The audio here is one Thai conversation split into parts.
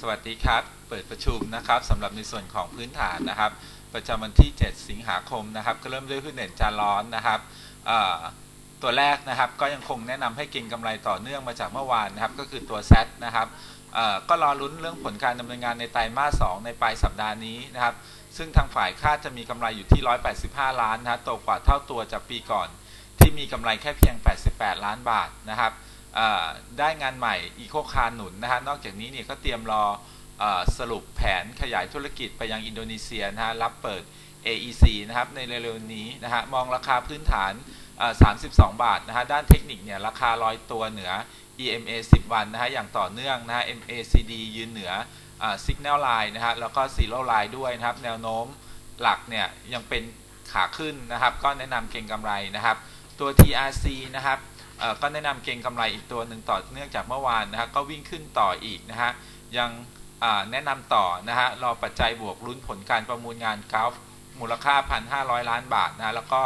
สวัสดีครับ เปิดประชุมนะครับสำหรับในส่วนของพื้นฐานนะครับ ประจำวันที่ 7 สิงหาคมนะครับ ก็เริ่มด้วยหุ้นเด่นจานร้อนนะครับตัวแรกนะครับก็ยังคงแนะนำให้กินกำไรต่อเนื่องมาจากเมื่อวานนะครับ ก็คือตัว Z นะครับก็รอลุ้นเรื่องผลการดำเนินงานในไตรมาส 2 ในปลายสัปดาห์นี้นะครับ ซึ่งทางฝ่ายคาดจะมีกำไรอยู่ที่ 185 ล้านนะโตกว่าเท่าตัวจากปีก่อน ที่มีกำไรแค่เพียง 88 ล้านบาทนะครับ ได้งานใหม่อีโคคาร์หนุนนะฮะนอกจากนี้เนี่ยก็เตรียมรออสรุปแผนขยายธุรกิจไปยังอินโดนีเซียนะฮะรับเปิด AEC นะครับในเร็วๆนี้นะฮะมองราคาพื้นฐาน 32 บาทนะฮะด้านเทคนิคเนี่ยราคาลอยตัวเหนือ EMA 10 วันนะฮะอย่างต่อเนื่องนะฮะ MACD ยืนเหนือ Signal Line นะฮะแล้วก็ Zero Line ด้วยนะครับแนวโน้มหลักเนี่ยยังเป็นขาขึ้นนะครับก็แนะนำเก็งกำไรนะครับตัว TRC นะครับ ก็แนะนำเก็งกำไรอีกตัวหนึ่งต่อเนื่องจากเมื่อวานนะฮะก็วิ่งขึ้นต่ออีกนะฮะยังแนะนำต่อนะฮะรอปัจจัยบวกลุ้นผลการประมูลงานกราฟมูลค่า 1,500 ล้านบาทนะแล้วก็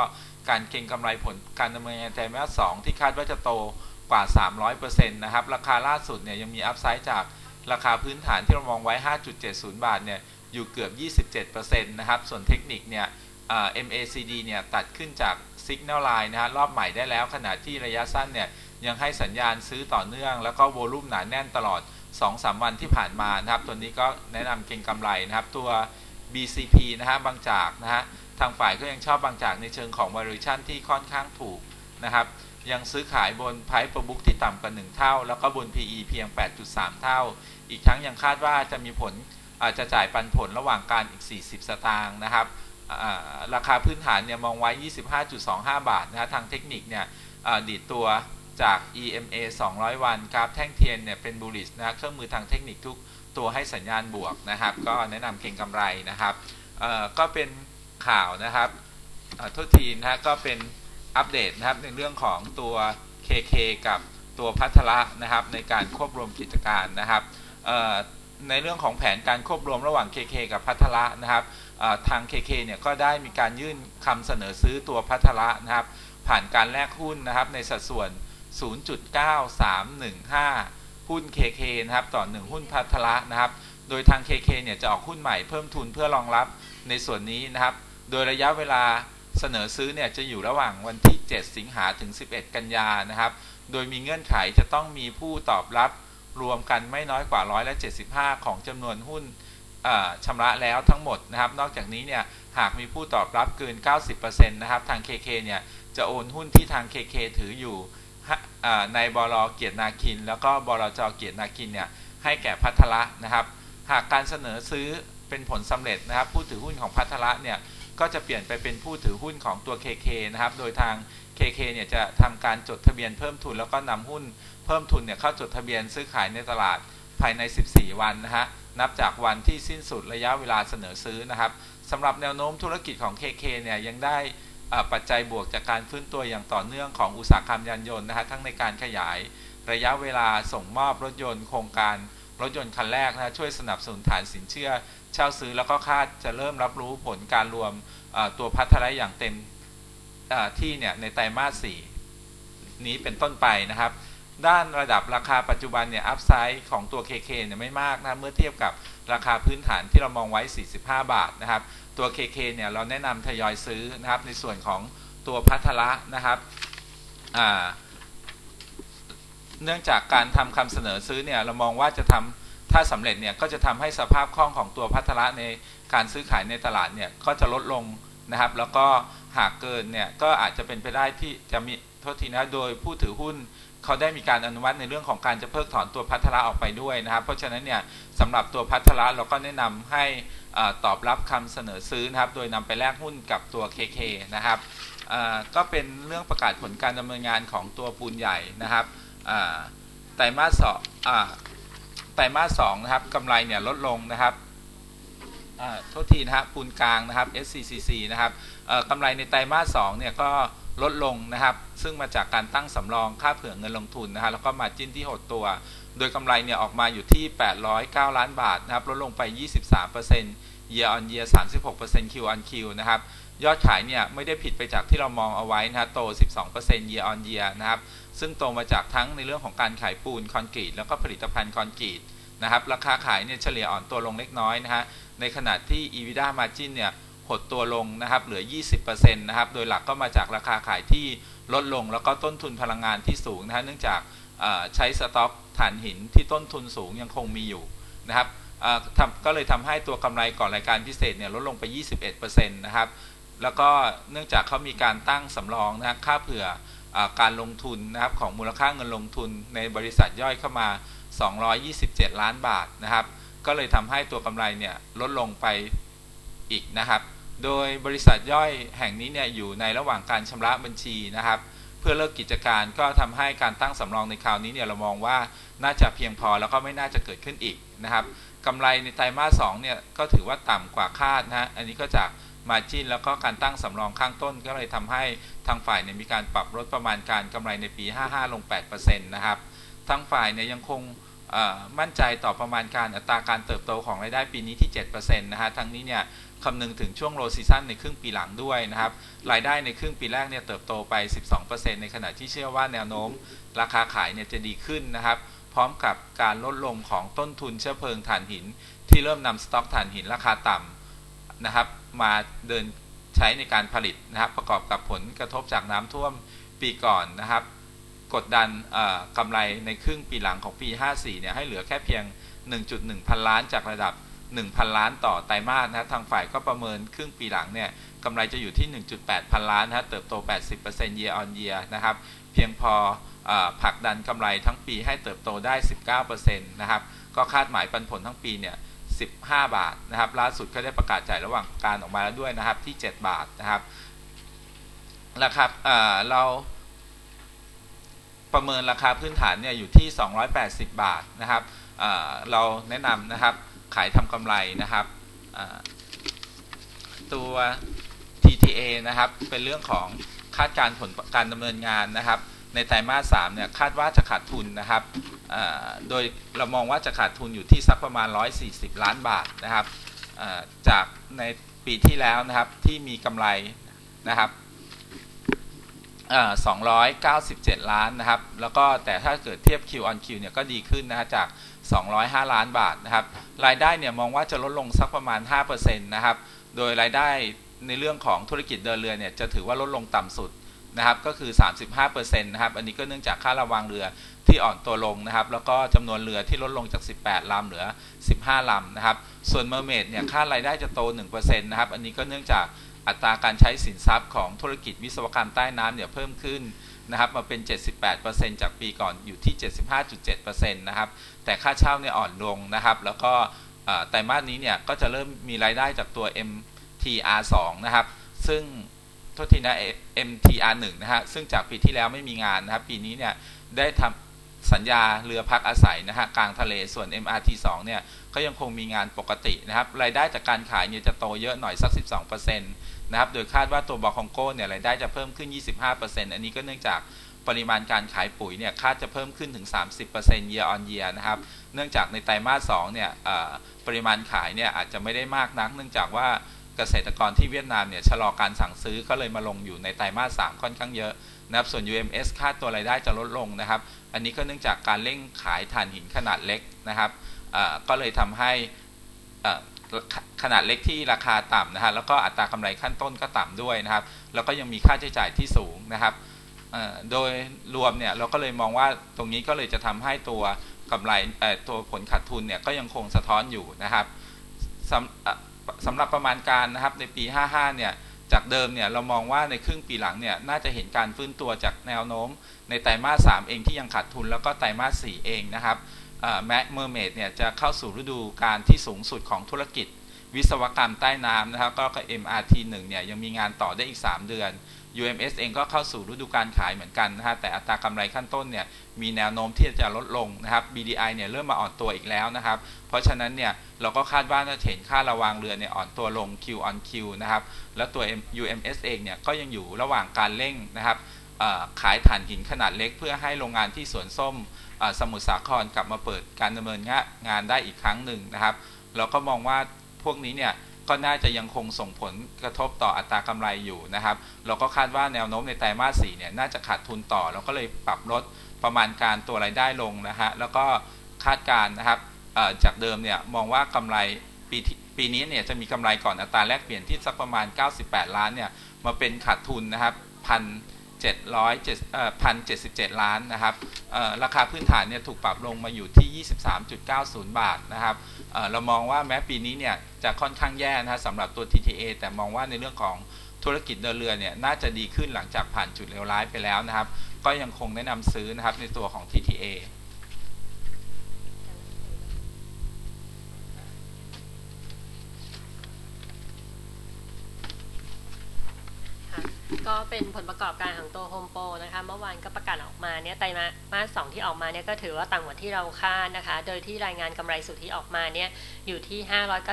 การเก็งกำไรผลการดำเนินงานไตรมาสสที่คาดว่าจะโตกว่า 300%นะครับ ราคาล่าสุดเนี่ยยังมีอัพไซด์จากราคาพื้นฐานที่เรามองไว้ 5.70 บาทเนี่ยอยู่เกือบ 27%นะครับ ส่วนเทคนิคเนี่ย MACD เนี่ยตัดขึ้นจาก Signal Line นะฮะรอบใหม่ได้แล้ว ขณะที่ระยะสั้นเนี่ยยังให้สัญญาณซื้อต่อเนื่อง แล้วก็โวลุ่มหนาแน่นตลอด 2-3 วันที่ผ่านมานะครับ ตัวนี้ก็แนะนำเก็งกำไรนะครับ ตัว BCP นะฮะบางจากนะฮะทางฝ่ายก็ยังชอบบางจากในเชิงของ valuation ที่ค่อนข้างถูกนะครับ ยังซื้อขายบน Price per book ที่ต่ำกว่า 1 เท่า แล้วก็บน PE เพียง 8.3 เท่า อีกทั้งยังคาดว่าจะมีผลอาจจะจ่ายปันผลระหว่างการอีก 40 สตางค์นะครับ ราคาพื้นฐานเนี่ยมองไว้ 25.25 บาทนะฮะทางเทคนิคเนี่ยดีดตัวจาก EMA 200 วันกราฟแท่งเทียนเนี่ยเป็นบูลิสนะเครื่องมือทางเทคนิคทุกตัวให้สัญญาณบวกนะครับ ก็แนะนำเก็งกำไรนะครับก็เป็นข่าวนะครับโทษทีนะฮะก็เป็นอัปเดตนะครับในเรื่องของตัว KK กับตัวพัทละนะครับในการควบรวมกิจการนะครับในเรื่องของแผนการควบรวมระหว่าง KK กับพัทละนะครับ ทาง KK เนี่ยก็ได้มีการยื่นคำเสนอซื้อตัวพัทละนะครับ ผ่านการแลกหุ้นนะครับในสัดส่วน 0.9315 หุ้น KK นะครับต่อ 1 หุ้นพัทละนะครับ โดยทาง KK เนี่ยจะออกหุ้นใหม่เพิ่มทุนเพื่อรองรับในส่วนนี้นะครับ โดยระยะเวลาเสนอซื้อเนี่ยจะอยู่ระหว่างวันที่ 7 สิงหาถึง 11 กันยานะครับ โดยมีเงื่อนไขจะต้องมีผู้ตอบรับรวมกันไม่น้อยกว่าร้อยละ75 ของจำนวนหุ้น ชำระแล้วทั้งหมดนะครับ นอกจากนี้เนี่ยหากมีผู้ตอบรับเกิน 90%นะครับทาง KK เนี่ยจะโอนหุ้นที่ทาง KK ถืออยู่ในบลเกียรตินาคิน แล้วก็บลจเกียรตินาคินเนี่ยให้แก่พัทละนะครับ หากการเสนอซื้อเป็นผลสำเร็จนะครับ ผู้ถือหุ้นของพัทละเนี่ยก็จะเปลี่ยนไปเป็นผู้ถือหุ้นของตัว KK นะครับ โดยทาง KK เนี่ยจะทำการจดทะเบียนเพิ่มทุนแล้วก็นำหุ้นเพิ่มทุนเนี่ยเข้าจดทะเบียนซื้อขายในตลาดภายใน 14 วันนะฮะ นับจากวันที่สิ้นสุดระยะเวลาเสนอซื้อนะครับสำหรับแนวโน้มธุรกิจของ KK เนี่ยยังได้ปัจจัยบวกจากการฟื้นตัวอย่างต่อเนื่องของอุตสาหกรรมยานยนต์นะฮะทั้งในการขยายระยะเวลาส่งมอบรถยนต์โครงการรถยนต์คันแรกนะช่วยสนับสนุนฐานสินเชื่อ เช่าซื้อแล้วก็คาดจะเริ่มรับรู้ผลการรวมตัวพัฒนาอย่างเต็มที่เนี่ยในไตรมาส 4 นี้เป็นต้นไปนะครับ ด้านระดับราคาปัจจุบันเนี่ยอัพไซด์ของตัว KK เนี่ยไม่มากนะเมื่อเทียบกับราคาพื้นฐานที่เรามองไว้ 45 บาทนะครับ ตัว KK เนี่ยเราแนะนำทยอยซื้อนะครับ ในส่วนของตัวพัทละนะครับเนื่องจากการทำคำเสนอซื้อเนี่ยเรามองว่าจะทำถ้าสำเร็จเนี่ยก็จะทำให้สภาพคล่องของตัวพัทละในการซื้อขายในตลาดเนี่ยก็จะลดลงนะครับ แล้วก็หากเกินเนี่ยก็อาจจะเป็นไปได้ที่จะมีโทษทีนะโดยผู้ถือหุ้น เขาได้มีการอนุมัติในเรื่องของการจะเพิกถอนตัวพัทละออกไปด้วยนะครับ เพราะฉะนั้นเนี่ยสำหรับตัวพัทละเราก็แนะนำให้ตอบรับคำเสนอซื้อนะครับ โดยนำไปแลกหุ้นกับตัว KK นะครับก็เป็นเรื่องประกาศผลการดำเนินงานของตัวปูนใหญ่นะครับไตรมาสสองไตรมาสสองนะครับกำไรเนี่ยลดลงนะครับโทษทีนะครับปูนกลางนะครับ SCCC นะครับกำไรในไตรมาสสองเนี่ยก็ ลดลงนะครับ ซึ่งมาจากการตั้งสำรองค่าเผื่อเงินลงทุนนะฮะแล้วก็มาจิ้นที่หดตัว โดยกำไรเนี่ยออกมาอยู่ที่ 809 ล้านบาทนะครับลดลงไป 23% year on year 36% Q on Q นะครับยอดขายเนี่ยไม่ได้ผิดไปจากที่เรามองเอาไว้นะโต 12% year on year นะครับซึ่งโตมาจากทั้งในเรื่องของการขายปูนคอนกรีตแล้วก็ผลิตภัณฑ์คอนกรีตนะครับราคาขายเนี่ยเฉลี่ยอ่อนตัวลงเล็กน้อยนะฮะในขณะที่ EBITDA margin เนี่ย หดตัวลงนะครับเหลือ 20%นะครับโดยหลักก็มาจากราคาขายที่ลดลง แล้วก็ต้นทุนพลังงานที่สูงนะฮะเนื่องจากใช้สต็อกถ่านหินที่ต้นทุนสูงยังคงมีอยู่นะครับก็เลยทำให้ตัวกำไรก่อนรายการพิเศษเนี่ยลดลงไป 21%นะครับแล้วก็เนื่องจากเขามีการตั้งสำรองนะค่าเผื่ออการลงทุนนะครับของมูลค่าเงินลงทุนในบริษัทย่อยเข้ามา 227 ล้านบาทนะครับ ก็เลยทำให้ตัวกำไรเนี่ยลดลงไปอีกนะครับ โดยบริษัทย่อยแห่งนี้เนี่ยอยู่ในระหว่างการชำระบัญชีนะครับ เพื่อเลิกกิจการก็ทำให้การตั้งสำรองในคราวนี้เนี่ยเรามองว่าน่าจะเพียงพอแล้วก็ไม่น่าจะเกิดขึ้นอีกนะครับกำไรในไตรมาสสเนี่ยก็ถือว่าต่ำกว่าคาดนะฮะอันนี้ก็จากมาจินแล้วก็การตั้งสำรองข้างต้นก็เลยทำให้ทางฝ่ายเนี่ยมีการปรับลดประมาณการกำไรในปี 55 ลง 8%นะครับทางฝ่ายเนี่ยยังคง มั่นใจต่อประมาณการอัตราการเติบโตของรายได้ปีนี้ที่ 7%นะฮะทั้งนี้เนี่ยคำนึงถึงช่วงโลซีซันในครึ่งปีหลังด้วยนะครับรายได้ในครึ่งปีแรกเนี่ยเติบโตไป 12%ในขณะที่เชื่อว่าแนวโน้ม ราคาขายเนี่ยจะดีขึ้นนะครับ พร้อมกับการลดลงของต้นทุนเชื้อเพลิงถ่านหิน ที่เริ่มนำสต็อกถ่านหินราคาต่ำนะครับ มาเดินใช้ในการผลิตนะครับ ประกอบกับผลกระทบจากน้ำท่วมปีก่อนนะครับ กดดันกำไรในครึ่งปีหลังของปี 54 เนี่ยให้เหลือแค่เพียง 1.1 พันล้านจากระดับ 1,000 ล้านต่อไตรมาสนะทางฝ่ายก็ประเมินครึ่งปีหลังเนี่ยกำไรจะอยู่ที่ 1.8 พันล้านนะเติบโต 80% year on year นะครับ เพียงพออผลักดันกำไรทั้งปีให้เติบโตได้ 19%นะครับ ก็คาดหมายปันผลทั้งปีเนี่ย 15 บาทนะครับ ล่าสุดก็ได้ประกาศจ่ายระหว่างการออกมาแล้วด้วยนะครับที่ 7 บาทนะครับราคาเรา ประเมินราคาพื้นฐานเนี่ยอยู่ที่ 280 บาทนะครับเราแนะนำนะครับขายทำกำไรนะครับตัว TTA นะครับ เป็นเรื่องของคาดการผลการดำเนินงานนะครับ ในไตรมาส3เนี่ยคาดว่าจะขาดทุนนะครับโดยเรามองว่าจะขาดทุนอยู่ที่สักประมาณ 140 ล้านบาทนะครับจากในปีที่แล้วนะครับที่มีกำไรนะครับ 297 ล้านนะครับ แล้วก็แต่ถ้าเกิดเทียบ Q on Q เนี่ยก็ดีขึ้นนะฮะจาก 205 ล้านบาทนะครับ รายได้เนี่ยมองว่าจะลดลงสักประมาณ 5%นะครับ โดยรายได้ในเรื่องของธุรกิจเดินเรือเนี่ยจะถือว่าลดลงต่ำสุดนะครับก็คือ 35%นะครับ อันนี้ก็เนื่องจากค่าระวางเรือที่อ่อนตัวลงนะครับ แล้วก็จำนวนเรือที่ลดลงจาก 18 ลำเหลือ 15 ลำนะครับ ส่วนเมอร์เมดเนี่ยค่ารายได้จะโต 1%นะครับ อันนี้ก็เนื่องจาก อัตราการใช้สินทรัพย์ของธุรกิจวิศวกรรมใต้น้ำเนี่ยเพิ่มขึ้นนะครับมาเป็น 78%จากปีก่อนอยู่ที่ 75.7%นะครับแต่ค่าเช่าเนี่ยอ่อนลงนะครับ แล้วก็ไตรมาสนี้เนี่ยก็จะเริ่มมีรายได้จากตัว MTR2 นะครับ ซึ่งโทษทีนะ MTR1 นะฮะซึ่งจากปีที่แล้วไม่มีงานนะครับ ปีนี้เนี่ยได้ทำ สัญญาเรือพักอาศัยนะฮะกลางทะเลส่วน MRT2 เนี่ยก็ยังคงมีงานปกตินะครับรายได้จากการขายเนี่ยจะโตเยอะหน่อยสัก 12%นะครับโดยคาดว่าตัวบอคองโก้เนี่ยรายได้จะเพิ่มขึ้น 25%อันนี้ก็เนื่องจากปริมาณการขายปุ๋ยเนี่ยคาดจะเพิ่มขึ้นถึง 30% year on year นะครับ เนื่องจากในไตรมาส2เนี่ยปริมาณขายเนี่ยอาจจะไม่ได้มากนัก เนื่องจากว่า เกษตรกรที่เวียดนามเนี่ยชะลอการสั่งซื้อก็เลยมาลงอยู่ในไตรมาส3ค่อนข้างเยอะนะครับส่วน UMS คาดตัวรายได้จะลดลงนะครับ อันนี้ก็เนื่องจากการเร่งขายถ่านหินขนาดเล็กนะครับก็เลยทำให้ขนาดเล็กที่ราคาต่ำนะฮะแล้วก็อัตรากำไรขั้นต้นก็ต่ำด้วยนะครับ แล้วก็ยังมีค่าใช้จ่ายที่สูงนะครับโดยรวมเนี่ยเราก็เลยมองว่าตรงนี้ก็เลยจะทำให้ตัวกำไรตัวผลขาดทุนเนี่ยก็ยังคงสะท้อนอยู่นะครับ สำหรับประมาณการนะครับในปี 55 เนี่ยจากเดิมเนี่ยเรามองว่าในครึ่งปีหลังเนี่ยน่าจะเห็นการฟื้นตัวจากแนวโน้ม ในไตรมาส 3 เองที่ยังขาดทุนแล้วก็ไตรมาส 4 เองนะครับแมเมอร์เมดเนี่ยจะเข้าสู่ฤดูการที่สูงสุดของธุรกิจ วิศวกรรมใต้น้ำนะครับก็ MRT1 เนี่ยยังมีงานต่อได้อีก 3 เดือน UMS เองก็เข้าสู่ฤดูการขายเหมือนกันนะฮะแต่อัตรากำไรขั้นต้นเนี่ยมีแนวโน้มที่จะลดลงนะครับ BDI เนี่ยเริ่มมาอ่อนตัวอีกแล้วนะครับ เพราะฉะนั้นเนี่ยเราก็คาดว่าจะเห็นค่าระวางเรือเนี่ยอ่อนตัวลง Q on Q นะครับ แล้วตัว UMS เองเนี่ยก็ยังอยู่ระหว่างการเร่งนะครับขายถ่านหินขนาดเล็ก เพื่อให้โรงงานที่สวนส้มสมุทรสาครกลับมาเปิดการดำเนินงานได้อีกครั้งหนึ่งนะครับ เราก็มองว่าพวกนี้เนี่ย ก็น่าจะยังคงส่งผลกระทบต่ออัตรากำไรอยู่นะครับ เราก็คาดว่าแนวโน้มในไตรมาสสี่เนี่ยน่าจะขาดทุนต่อ เราก็เลยปรับลดประมาณการตัวรายได้ลงนะฮะแล้วก็คาดการนะครับจากเดิมเนี่ยมองว่ากำไรปีปีนี้เนี่ยจะมีกำไรก่อนอัตราแลกเปลี่ยนที่สักประมาณ 98 ล้านเนี่ยมาเป็นขาดทุนนะครับพัน เจ็ดร้อยเจ็ดเอ่อพันเจ็ดสิบเจ็ดล้านนะครับราคาพื้นฐานเนี่ยถูกปรับลงมาอยู่ที่ 23.90 บาทนะครับเเรามองว่าแม้ปีนี้เนี่ยจะค่อนข้างแย่นะสำหรับตัว TTA แต่มองว่าในเรื่องของธุรกิจเดินเรือเนี่ยน่าจะดีขึ้นหลังจากผ่านจุดเลวร้ายไปแล้วนะครับ ก็ยังคงแนะนำซื้อนะครับในตัวของ TTA ค่ะ ก็เป็นผลประกอบการของตัวโฮมโปรนะคะเมื่อวานก็ประกาศออกมาเนี่ยไตรมาสสองที่ออกมาเนี่ยก็ถือว่าต่ำกว่าที่เราคาดนะคะ โดยที่รายงานกำไรสุทธิออกมาเนี่ยอยู่ที่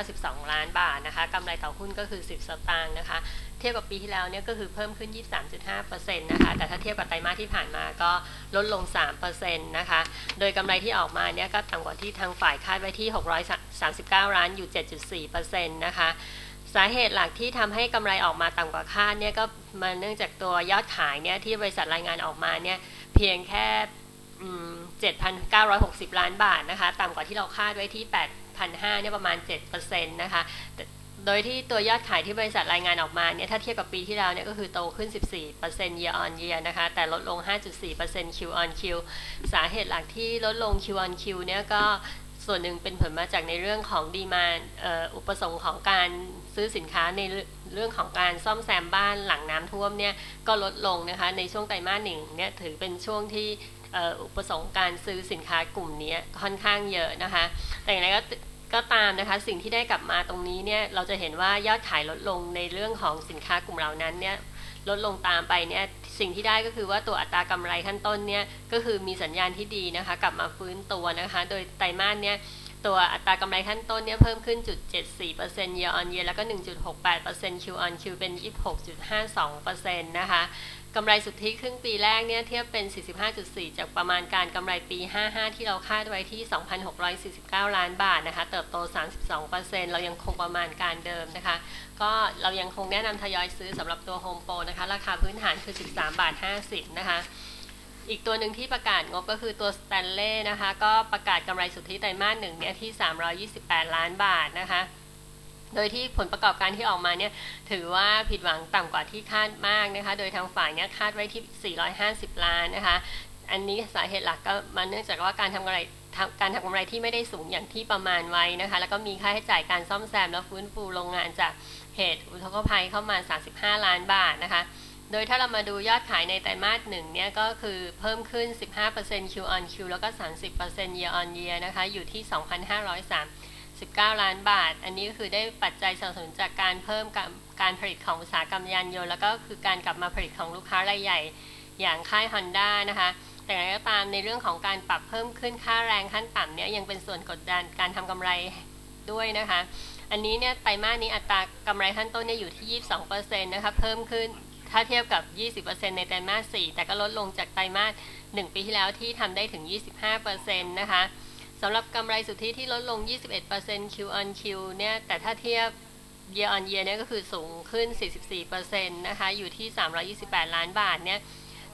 592 ล้านบาทนะคะกำไรต่อหุ้นก็คือ 10 สตางค์นะคะเทียบกับปีที่แล้วเนี่ยก็คือเพิ่มขึ้น 23.5%นะคะ แต่ถ้าเทียบกับไตรมาสที่ผ่านมาก็ลดลง 3%นะคะ โดยกำไรที่ออกมาเนี่ยก็ต่ำกว่าที่ทางฝ่ายคาดไว้ที่ 639 ล้านอยู่ 7.4%นะคะ สาเหตุหลักที่ทำให้กำไรออกมาต่ำกว่าคาดเนี่ยก็มาเนื่องจากตัวยอดขายเนี่ยที่บริษัทรายงานออกมาเนี่ยเพียงแค่อืม7,960 ล้านบาทนะคะต่ำกว่าที่เราคาดไว้ที่ 8,500เนี่ยประมาณ7%นะคะโดยที่ตัวยอดขายที่บริษัทรายงานออกมาเนี่ยถ้าเทียบกับปีที่แล้วเนี่ยก็คือโตขึ้น 14% year on year นะคะแต่ลดลง 5.4% Q on Q สาเหตุหลักที่ลดลง Q on Q เนี่ยก็ ส่วนหนึ่งเป็นผลมาจากในเรื่องของดีมาอุปสงค์ของการซื้อสินค้าในเรื่องของการซ่อมแซมบ้านหลังน้ำท่วมเนี่ยก็ลดลงนะคะในช่วงไตรมาสหนึ่งเนี่ยถือเป็นช่วงที่อุปสงค์การซื้อสินค้ากลุ่มนี้ค่อนข้างเยอะนะคะ แต่อย่างไรก็ก็ตามนะคะสิ่งที่ได้กลับมาตรงนี้เนี่ยเราจะเห็นว่ายอดขายลดลงในเรื่องของสินค้ากลุ่มเหล่านั้นเนี่ยลดลงตามไปเนี่ย สิ่งที่ได้ก็คือว่าตัวอัตรากำไรขั้นต้นเนี่ยก็คือมีสัญญาณที่ดีนะคะ กลับมาฟื้นตัวนะคะ โดยไตรมาสเนี่ยตัวอัตรากำไรขั้นต้นเนี่ยเพิ่มขึ้นจุด74% year on year แล้วก็ 1.68% Q on Q เป็น 26.52%นะคะ กำไรสุทธิครึ่งปีแรกเนี่ยเทียบเป็น 45.4 จากประมาณการกำไรปี 55 ที่เราคาดไว้ที่ 2,649 ล้านบาทนะคะ เติบโต 32%เรายังคงประมาณการเดิมนะคะ ก็เรายังคงแนะนำทยอยซื้อสำหรับตัว Home Pro นะคะ ราคาพื้นฐานคือ 13 บาท 50 นะคะอีกตัวหนึ่งที่ประกาศงบก็คือตัว Stanley นะคะ ก็ประกาศกำไรสุทธิไตรมาสหนึ่งเนี่ยที่ 328 ล้านบาทนะคะ โดยที่ผลประกอบการที่ออกมาเนี่ยถือว่าผิดหวังต่ำกว่าที่คาดมากนะคะ โดยทางฝ่ายเนี่ยคาดไว้ที่ 450 ล้านนะคะ อันนี้สาเหตุหลักก็มาเนื่องจากว่าการทำกำไรการทำกำไรที่ไม่ได้สูงอย่างที่ประมาณไว้นะคะ แล้วก็มีค่าใช้จ่ายการซ่อมแซมและฟื้นฟูโรงงานจากเหตุอุทกภัยเข้ามา 35 ล้านบาทนะคะ โดยถ้าเรามาดูยอดขายในไตรมาสหนึ่งเนี่ยก็คือเพิ่มขึ้น 15% Q on Q แล้วก็ 30% year on year นะคะ อยู่ที่ 2,503 2,539ล้านบาท อันนี้ก็คือได้ปัจจัยสนับสนุนจากการเพิ่มการการผลิตของอุตสาหกรรมยานยนต์ แล้วก็คือการกลับมาผลิตของลูกค้ารายใหญ่อย่างค่าย Honda นะคะ แต่อย่างไรก็ตามในเรื่องของการปรับเพิ่มขึ้นค่าแรงขั้นต่ำเนี่ยยังเป็นส่วนกดดันการทำกำไรด้วยนะคะ อันนี้เนี่ยไตรมาสนี้อัตรากำไรขั้นต้นเนี่ยอยู่ที่ 22%นะคะเพิ่มขึ้นถ้าเทียบกับ 20%ในไตรมาส 4 แต่ก็ลดลงจากไตรมาส 1 ปีที่แล้วที่ทำได้ถึง 25%นะคะ สำหรับกำไรสุทธิที่ลดลง 21% Q on Q เนี่ย แต่ถ้าเทียบ year on year เนี่ยก็คือสูงขึ้น 44%นะคะ อยู่ที่ 328 ล้านบาทเนี่ย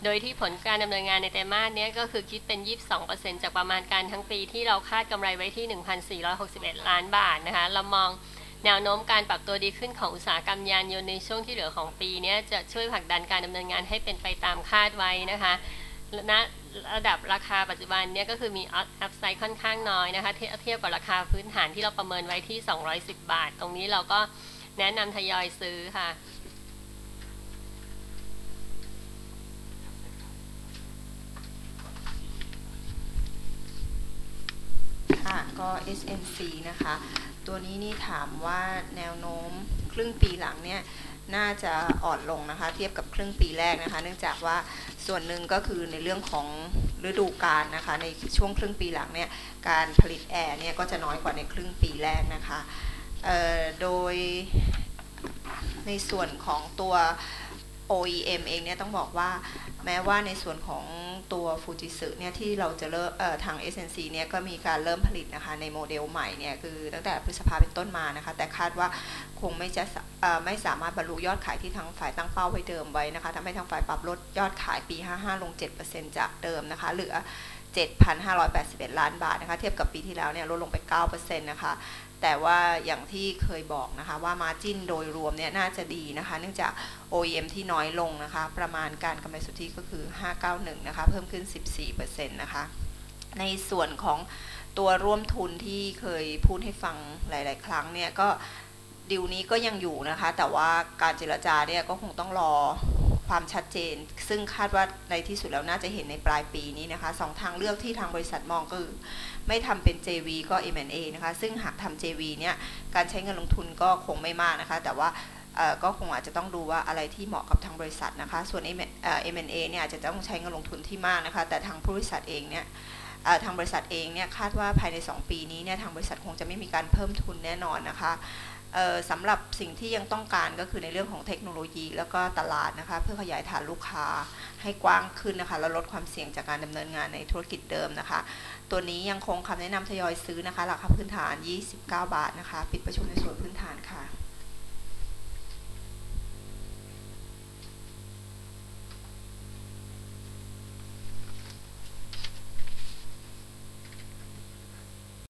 โดยที่ผลการดำเนินงานในไตรมาสนี้ก็คือคิดเป็น 22%จากประมาณการทั้งปีที่เราคาดกำไรไว้ที่ 1,461 ล้านบาทนะคะ เรามองแนวโน้มการปรับตัวดีขึ้นของอุตสาหกรรมยานยนต์ในช่วงที่เหลือของปีนี้จะช่วยผลักดันการดำเนินงานให้เป็นไปตามคาดไว้นะคะณ ระดับราคาปัจจุบันเนี่ยก็คือมีอัพไซด์ค่อนข้างน้อยนะคะเทียบกับราคาพื้นฐานที่เราประเมินไว้ที่ 210 บาท ตรงนี้เราก็แนะนำทยอยซื้อค่ะค่ะก็ SNC นะคะ ตัวนี้นี่ถามว่าแนวโน้มครึ่งปีหลังเนี่ยน่าจะอ่อนลงนะคะ เทียบกับครึ่งปีแรกนะคะ เนื่องจากว่า ส่วนหนึ่งก็คือในเรื่องของฤดูกาลนะคะ ในช่วงครึ่งปีหลังเนี่ยการผลิตแอร์เนี่ยก็จะน้อยกว่าในครึ่งปีแรกนะคะโดยในส่วนของตัว OEM เองเนี่ยต้องบอกว่า แม้ว่าในส่วนของตัวฟูจิสึเนี่ยที่เราจะเริ่มเอ่อทาง SNC เนี่ยก็มีการเริ่มผลิตนะคะในโมเดลใหม่เนี่ยคือตั้งแต่พฤษภาเป็นต้นมานะคะ แต่คาดว่าคงไม่จะไม่สามารถบรรลุยอดขายที่ทางฝ่ายตั้งเป้าไว้เดิมไว้นะคะทำให้ทางฝ่ายปรับลดยอดขายปี 55 ลง 7%จากเดิมนะคะเหลือ7,581 ล้านบาทนะคะ เทียบกับปีที่แล้วเนี่ยลดลงไป 9%นะคะ แต่ว่าอย่างที่เคยบอกนะคะว่ามาจิ้นโดยรวมเนี่ยน่าจะดีนะคะ เนื่องจาก OEM ที่น้อยลงนะคะ ประมาณการกำไรสุทธิก็คือ 591 นะคะ เพิ่มขึ้น 14%นะคะ ในส่วนของตัวร่วมทุนที่เคยพูดให้ฟังหลาย ๆ ครั้งเนี่ยก็ดิวนี้ก็ยังอยู่นะคะ แต่ว่าการเจรจาเนี่ยก็คงต้องรอ ความชัดเจน ซึ่งคาดว่าในที่สุดแล้วน่าจะเห็นในปลายปีนี้นะคะสองทางเลือกที่ทางบริษัทมองก็คือไม่ทำเป็น JV ก็ M&A นะคะ ซึ่งหากทำ JV เนี่ยการใช้เงินลงทุนก็คงไม่มากนะคะ แต่ว่าก็คงอาจจะต้องดูว่าอะไรที่เหมาะกับทางบริษัทนะคะ ส่วน M&A เนี่ยอาจจะต้องใช้เงินลงทุนที่มากนะคะ แต่ทางบริษัทเองเนี่ยทางบริษัทเองเนี่ยคาดว่าภายใน 2 ปีนี้เนี่ยทางบริษัทคงจะไม่มีการเพิ่มทุนแน่นอนนะคะ สำหรับสิ่งที่ยังต้องการก็คือในเรื่องของเทคโนโลยี แล้วก็ตลาดนะคะเพื่อขยายฐานลูกค้าให้กว้างขึ้นนะคะและลดความเสี่ยงจากการดำเนินงานในธุรกิจเดิมนะคะ ตัวนี้ยังคงคำแนะนำทยอยซื้อนะคะราคาพื้นฐาน 29 บาทนะคะ ปิดประชุมในส่วนพื้นฐานค่ะ